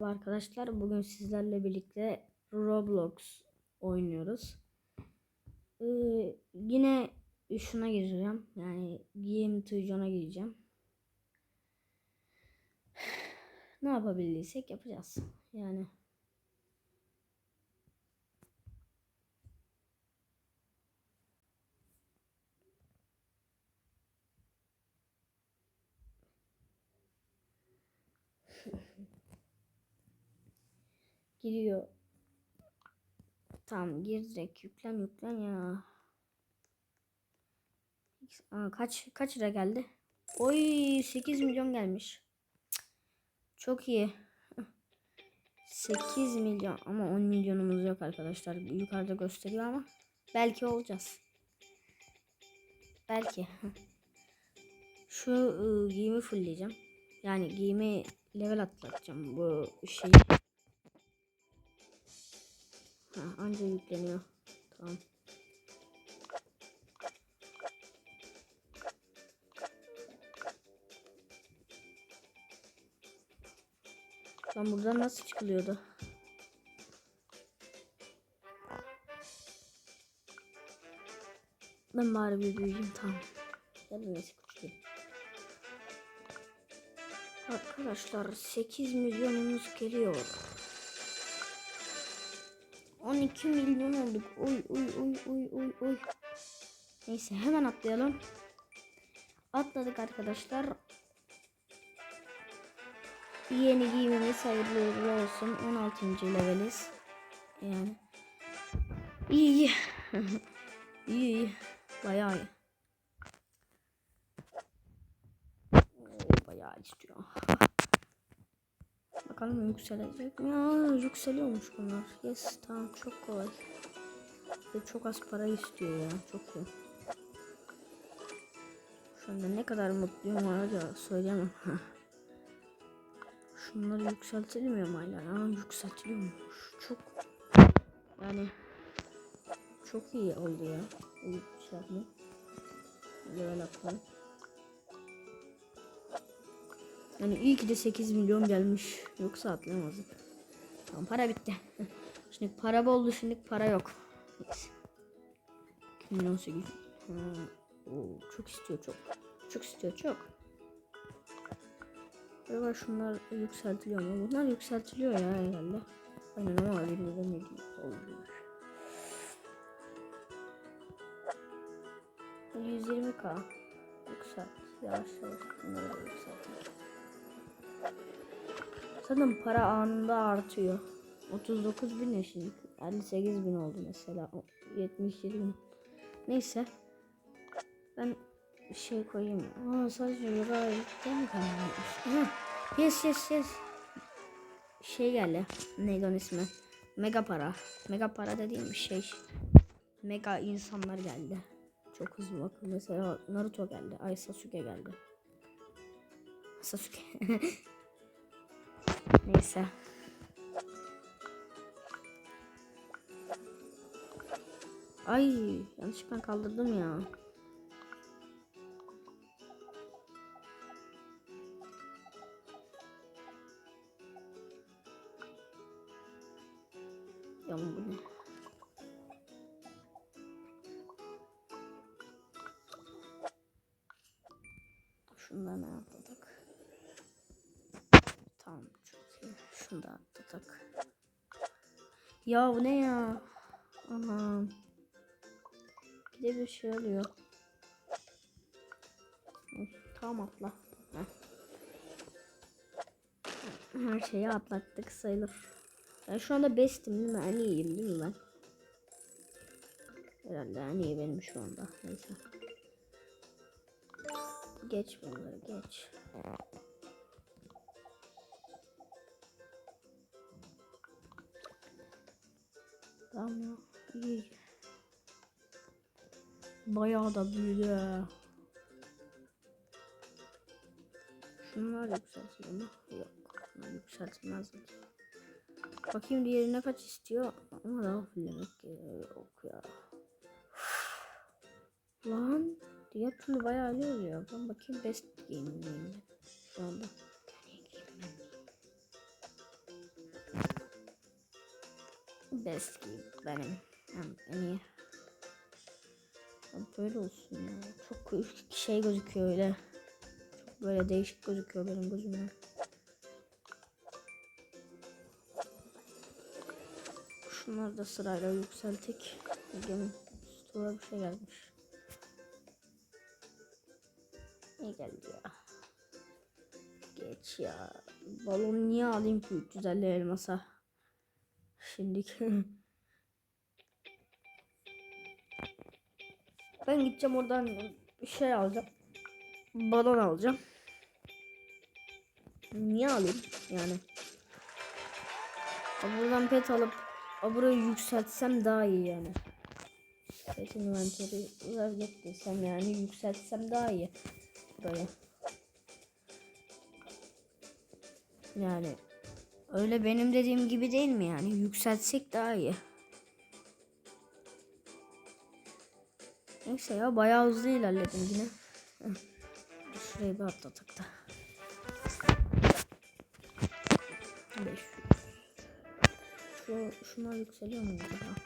Arkadaşlar bugün sizlerle birlikte Roblox oynuyoruz. Ee, yine şuna gireceğim. Yani Game Tujon'a gireceğim. Ne yapabildiysek yapacağız. Yani giriyor. Tamam gir direkt yüklen yüklen ya. Aa, kaç kaç lira geldi? Oy 8 milyon gelmiş. Çok iyi. 8 milyon ama 10 milyonumuz yok arkadaşlar. Yukarıda gösteriyor ama belki olacağız. Belki. Şu ıı, giyimi fullleyeceğim. Yani giyimi level atlatacağım bu şeyi. Ha, anca yükleniyor. Tamam. Lan buradan nasıl çıkılıyordu? Ben bari bir büyüyeyim tamam. Ya da neyse küçüleyim. Arkadaşlar 8 milyonumuz geliyor. 12 milyon olduk. Oy oy oy oy oy oy. Neyse hemen atlayalım. Atladık arkadaşlar. Yeni giyimimiz hayırlı uğurlu olsun. 16. leveliz. Yani. İyi iyi. iyi. Bayağı iyi. Bayağı istiyor. Bakalım yükselecek? Ya yükseliyormuş bunlar. Yes tamam çok kolay. Ve çok az para istiyor ya. Çok iyi. Şu anda ne kadar mutluyum var ya söyleyemem. Şunları yükseltilmiyor mu hala? Aa yükseltiliyormuş. Çok yani çok iyi oldu ya. İyi şey. Level atma. Yani iyi ki de 8 milyon gelmiş. Yoksa atlayamazdık. Tamam para bitti. Şimdi para boldu şimdi para yok. Neyse. 2 milyon 8. Ha, oo, çok istiyor çok. Çok istiyor çok. Acaba şunlar yükseltiliyor mu? Bunlar yükseltiliyor ya herhalde. Aynen ama elimizde ne oluyor. 120k yükselt. Yavaş yavaş bunları da yükseltelim. Zaten para anında artıyor. 39 bin şimdi? 58 bin oldu mesela. O- 77 bin. Neyse. Ben şey koyayım. Aa sadece yoga değil mi kalmış? Yes yes yes. Şey geldi. Neydi onun ismi? Mega para. Mega para dediğim şey. Mega insanlar geldi. Çok hızlı bakın. Mesela Naruto geldi. Ay Sasuke geldi. Sasuke. Neyse. Ay yanlışlıkla kaldırdım ya. Yalan bu ne? Şundan atladık. Şunu da. Ya bu ne ya? Anam. Bir de bir şey oluyor. Tamam atla. Her şeyi atlattık sayılır. Ben şu anda bestim değil mi? En iyiyim değil mi ben? Herhalde en iyi benim şu anda. Neyse. Geç bunları geç. Tamam ya. İyi. Bayağı da büyüdü. Şunlar yükseltiyor mu? Yok. Bunlar yükseltilmez. Bakayım diğerine kaç istiyor. Ama daha fullemek yok ya. Lan diğer türlü bayağı ne oluyor? Ben bakayım best giyinimdeyim ben şu anda. Best gibi benim. Yani en iyi. Böyle olsun ya. Çok şey gözüküyor öyle. Çok böyle değişik gözüküyor benim gözüme. Şunları da sırayla yükseltik. Bugün stoğa bir şey gelmiş. Ne geldi ya? Geç ya. Balon niye alayım ki 350 elmasa? Şimdiki. ben gideceğim oradan şey alacağım. Balon alacağım. Niye alayım yani? Buradan pet alıp burayı yükseltsem daha iyi yani. Pet inventörü uzak desem yani yükseltsem daha iyi burayı. Yani öyle benim dediğim gibi değil mi yani? Yükseltsek daha iyi. Neyse ya bayağı hızlı ilerledim yine. Şurayı bir atladık da. 500. Şu, şuna yükseliyor mu acaba?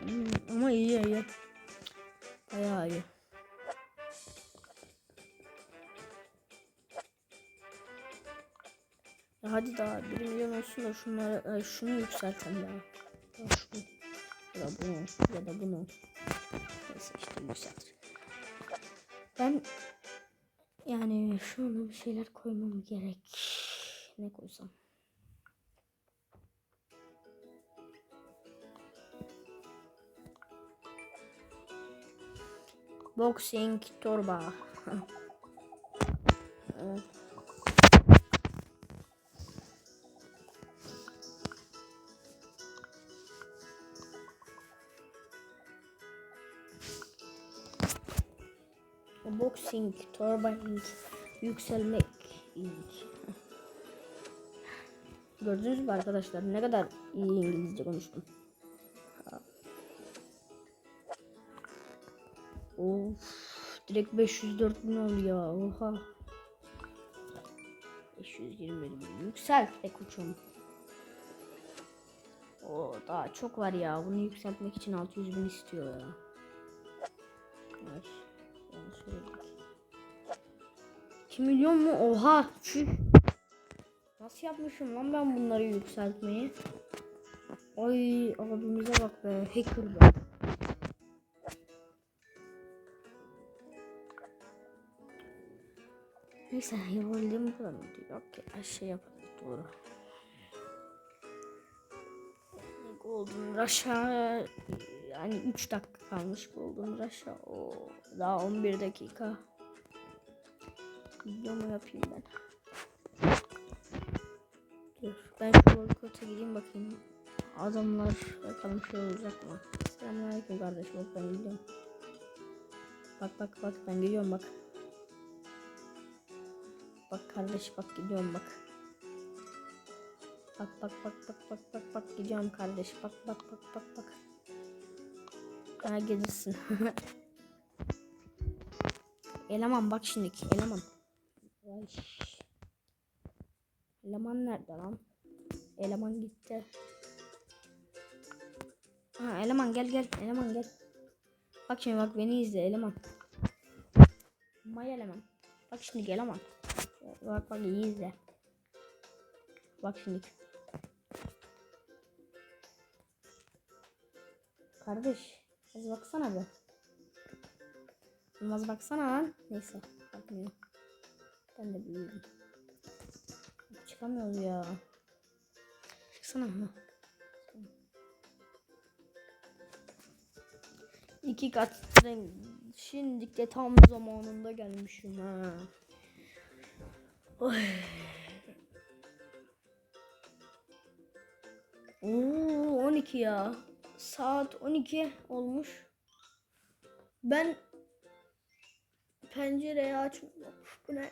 Hmm, ama iyi iyi. Bayağı iyi. Ya hadi daha 1 milyon olsun da şunları e, şunu yükseltelim ya. Ya şunu. Ya da bunu ya da bunu. Neyse işte yükseltir. Ben yani şu anda bir şeyler koymam gerek. Ne koysam? Boxing torba. evet. Boxing, torba ink, yükselmek. Gördünüz mü arkadaşlar ne kadar iyi İngilizce konuştum. Of, direkt 504 bin oldu ya. Oha. 520 bin. Yükselt be koçum. O daha çok var ya. Bunu yükseltmek için 600 bin istiyor ya. 2 milyon mu? Oha. Çüh. Nasıl yapmışım lan ben bunları yükseltmeyi? Ay abimize bak be. Hacker be. Neyse yapabildiğim bu kadar mı diyor? Okey şey yapalım doğru. Golden Rush'a yani 3 dakika kalmış Golden Rush'a. O daha 11 dakika. Videomu yapayım ben. Dur ben şu boykota gideyim bakayım. Adamlar bakalım şey olacak mı? Selamünaleyküm kardeş bak ben gidiyorum. Bak bak bak ben gidiyorum bak. Bak kardeş bak gidiyorum bak. Bak bak bak bak bak bak bak gidiyorum kardeş. Bak bak bak bak bak. Ha gelirsin. eleman bak şimdi eleman. Vay. Eleman nerede lan? Eleman gitti. Ha eleman gel gel eleman gel. Bak şimdi bak beni izle eleman. May eleman. Bak şimdi eleman. Bak bak iyi izle. Bak şimdi. Kardeş. Az baksana be. Az baksana lan. Neyse. Bakmıyor. Ben de biliyorum. Çıkamıyoruz ya. Çıksana. Ha. İki kat. Şimdi de tam zamanında gelmişim ha. Oy. Oo 12 ya. Saat 12 olmuş. Ben pencereyi açmıyorum. Bu ne?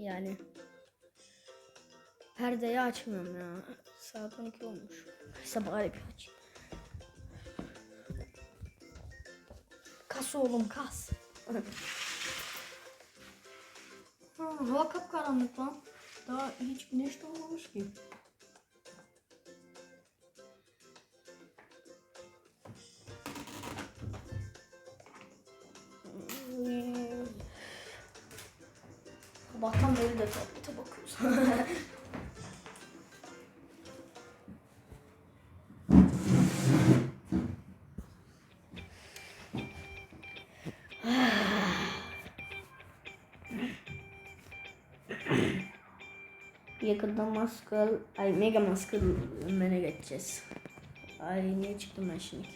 Yani perdeyi açmıyorum ya. Saat 12 olmuş. Neyse bari bir açayım. Kas oğlum kas. Ha, hava kapkaranlık lan. Daha hiç güneş doğmamış ki. Yakında Muscle, ay Mega Muscle Man'e geçeceğiz. Ay niye çıktım ben şimdi?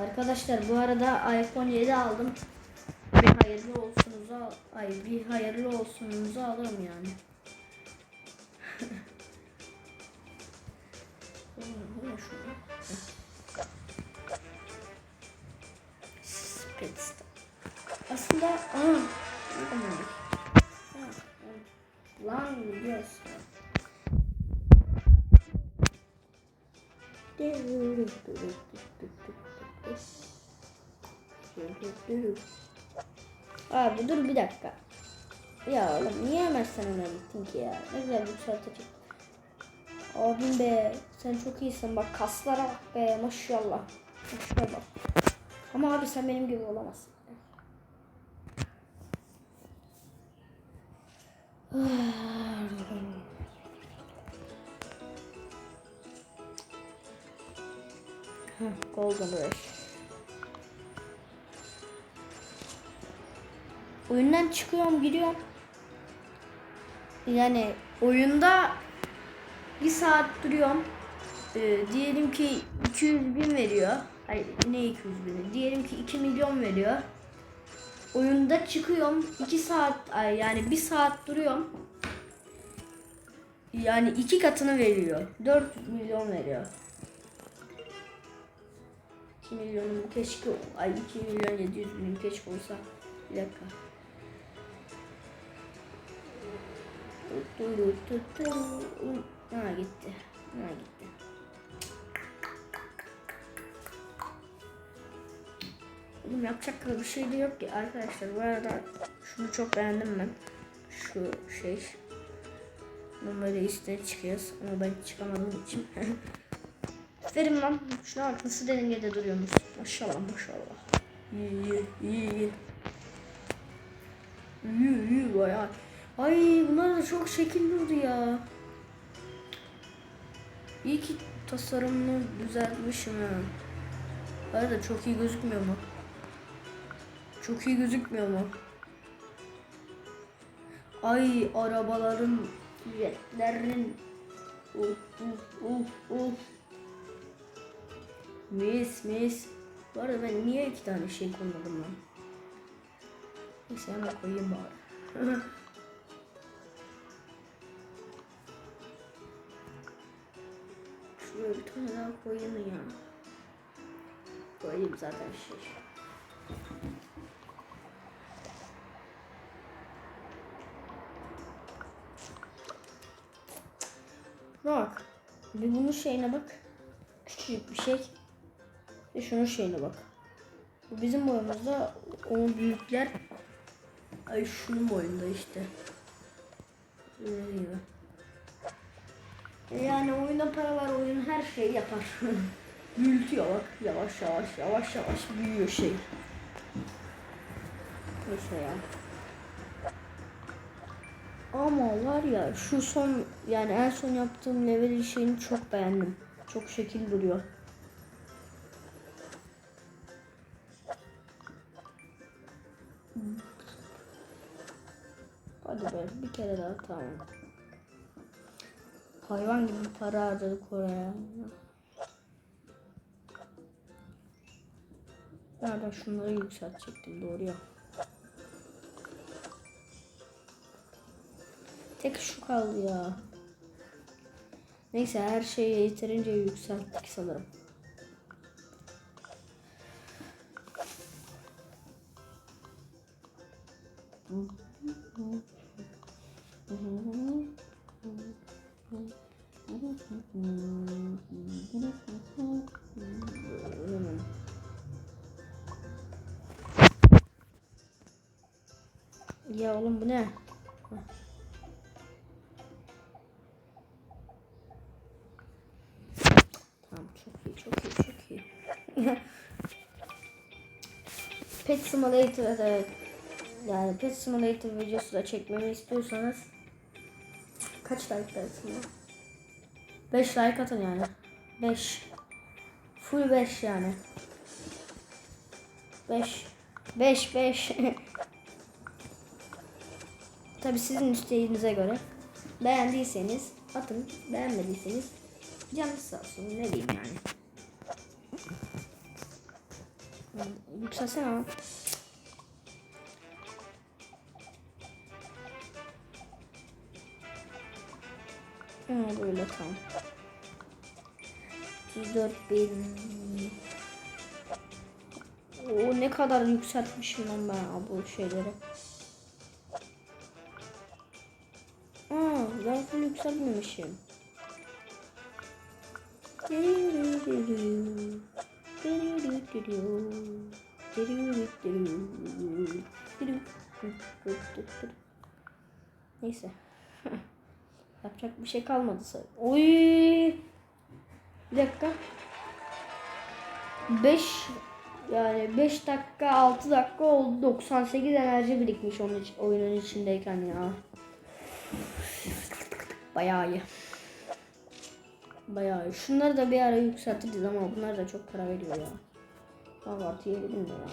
Arkadaşlar bu arada iPhone 7 aldım. Bir hayırlı olsunuzu al, ay bir hayırlı olsunuzu alırım yani. Evet. Lan biliyorsun. Abi dur bir dakika. Ya oğlum niye hemen sen ona gittin ki ya? Ne güzel yükseltecek. Abim be sen çok iyisin bak kaslara bak be maşallah. Maşallah. Ama abi sen benim gibi olamazsın. Golden Rush. Oyundan çıkıyorum giriyorum. Yani oyunda bir saat duruyorum. Ee, diyelim ki 200 bin veriyor. Ay ne 200 bin? Diyelim ki 2 milyon veriyor. Oyunda çıkıyorum 2 saat yani 1 saat duruyorum. Yani iki katını veriyor. 4 milyon veriyor. 2 milyonum keşke ay 2 milyon 700 bin keşke olsa. Bir dakika. Ha gitti. Ha gitti. Oğlum yapacak bir şey de yok ki arkadaşlar. Bu arada şunu çok beğendim ben. Şu şey. Bunları üstüne çıkıyoruz ama ben çıkamadığım için. Aferin lan. Şuna bak nasıl dengede duruyormuş. Maşallah maşallah. İyi iyi iyi. İyi iyi bayağı. Ay bunlar da çok şekil durdu ya. İyi ki tasarımını düzeltmişim ha. Arada çok iyi gözükmüyor mu? Çok iyi gözükmüyor mu? Ay arabaların jetlerin uf uf uf uf mis mis Bu arada ben niye iki tane şey koymadım lan? Neyse hemen koyayım bari. Şuraya bir tane daha koyayım ya. Koyayım zaten şey. Bir bunun şeyine bak. Küçücük bir şey. Ve şunun şeyine bak. Bu bizim boyumuzda onun büyükler ay şunun boyunda işte. Öyle. Yani oyunda para var, oyun her şeyi yapar. Büyütüyor bak. Yavaş yavaş yavaş yavaş büyüyor şey. Neyse ya. Ama var ya şu son yani en son yaptığım level şeyini çok beğendim. Çok şekil duruyor. Hadi be bir kere daha tamam. Hayvan gibi para harcadık oraya. Ya ben şunları yükseltecektim doğru ya. Tek şu kaldı ya. Neyse her şeyi yeterince yükselttik sanırım. Pet Simulator evet. Yani Pet Simulator videosu da çekmemi istiyorsanız kaç like dersin 5 like atın yani. 5 Full 5 yani. 5 5 5 Tabi sizin isteğinize göre. Beğendiyseniz atın. Beğenmediyseniz canınız sağ olsun. Ne diyeyim yani. Yükselsene. Ha, böyle tamam. 104 bin. O ne kadar yükseltmişim lan ben bu şeyleri. Aa, ben full yükseltmemişim. Neyse. Yapacak bir şey kalmadı. sa- Oy! Bir dakika. 5 yani 5 dakika 6 dakika oldu 98 enerji birikmiş onun için, oyunun içindeyken ya. Bayağı iyi. Bayağı iyi. Şunları da bir ara yükseltiriz ama bunlar da çok para veriyor ya. Kahvaltı yiyelim de ya.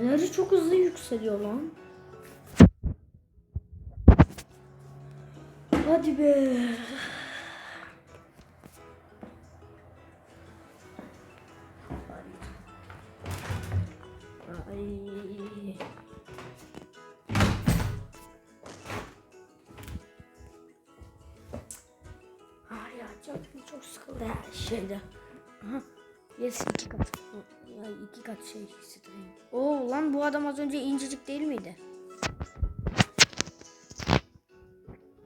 Enerji çok hızlı yükseliyor lan. Hadi be. Ay her şeyde. Aha. Yes iki kat. Ya iki kat şey hissedeyim. Oo lan bu adam az önce incecik değil miydi?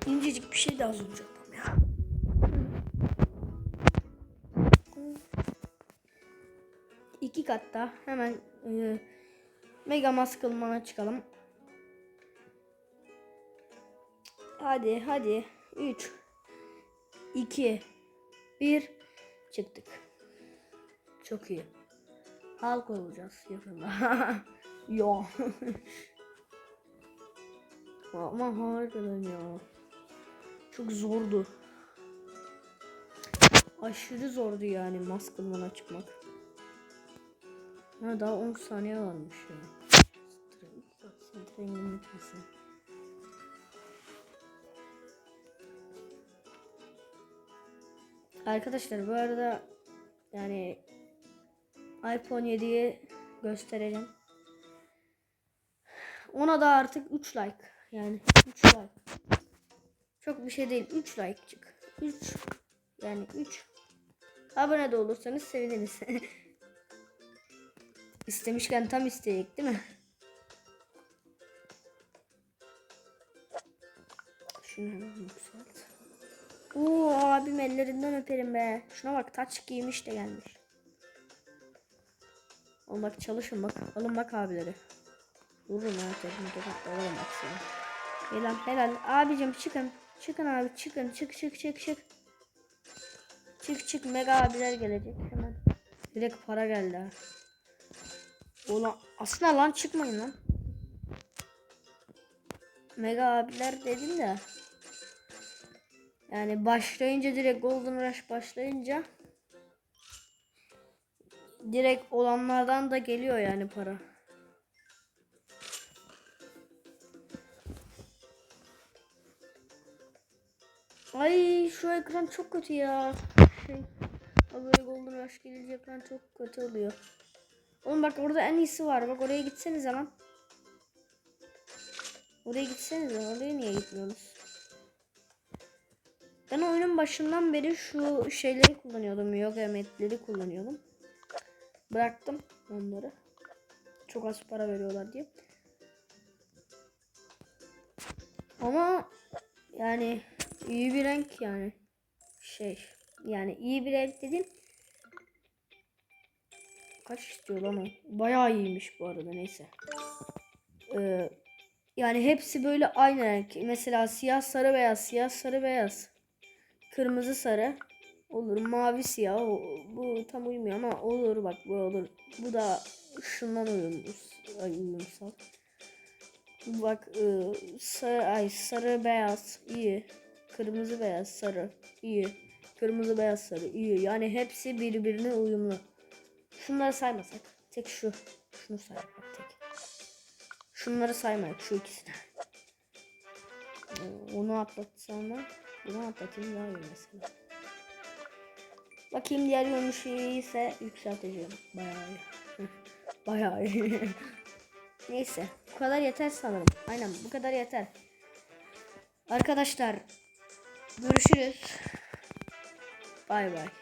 İncecik bir şey de az önce adam ya. İki katta hemen e, Mega Mask çıkalım. Hadi hadi. 3 2 1 çıktık. Çok iyi. Halk olacağız yakında. Yo. Ama harbiden ya. Çok zordu. Aşırı zordu yani mask kılmana çıkmak. Ha daha 10 saniye varmış ya. Rengin bitmesin. Arkadaşlar bu arada yani iPhone 7'yi göstereceğim. Ona da artık 3 like. Yani 3 like. Çok bir şey değil. 3 like çık. 3 yani 3 abone de olursanız seviniriz. İstemişken tam isteyecek değil mi? Şunu hemen Oo abim ellerinden öperim be. Şuna bak taç giymiş de gelmiş. Oğlum bak çalışın bak. Alın bak abileri. Vurun ha teknik tokatla oğlum bak seni. Helal helal. Abicim çıkın. Çıkın abi çıkın. Çık çık çık çık. Çık çık mega abiler gelecek hemen. Direkt para geldi ha. Ulan aslında lan çıkmayın lan. Mega abiler dedim de. Yani başlayınca direkt Golden Rush başlayınca direkt olanlardan da geliyor yani para. Ay şu ekran çok kötü ya. Şey, böyle Golden Rush gelince ekran çok kötü oluyor. Oğlum bak orada en iyisi var. Bak oraya gitseniz lan. Oraya gitseniz Oraya niye gitmiyorsunuz? Ben oyunun başından beri şu şeyleri kullanıyordum. Yoga metleri kullanıyordum. Bıraktım onları. Çok az para veriyorlar diye. Ama yani iyi bir renk yani. Şey yani iyi bir renk dedim. Kaç istiyor lan o? Bayağı iyiymiş bu arada neyse. Ee, yani hepsi böyle aynı renk. Mesela siyah sarı beyaz, siyah sarı beyaz. Kırmızı sarı. Olur mavi siyah o- bu tam uymuyor ama olur bak bu olur. Bu da şundan uyumsal. Bak ıı, sarı, ay sarı beyaz iyi. Kırmızı beyaz sarı iyi. Kırmızı beyaz sarı iyi. Yani hepsi birbirine uyumlu. Şunları saymasak. Tek şu. Şunu saymak tek. Şunları saymayak şu ikisini. Onu atlatsam bunu atlatayım daha iyi mesela. Bakayım diğer yönmüş ise yükselteceğim. Bayağı iyi. Bayağı iyi. Neyse. Bu kadar yeter sanırım. Aynen bu kadar yeter. Arkadaşlar görüşürüz. Bay bay.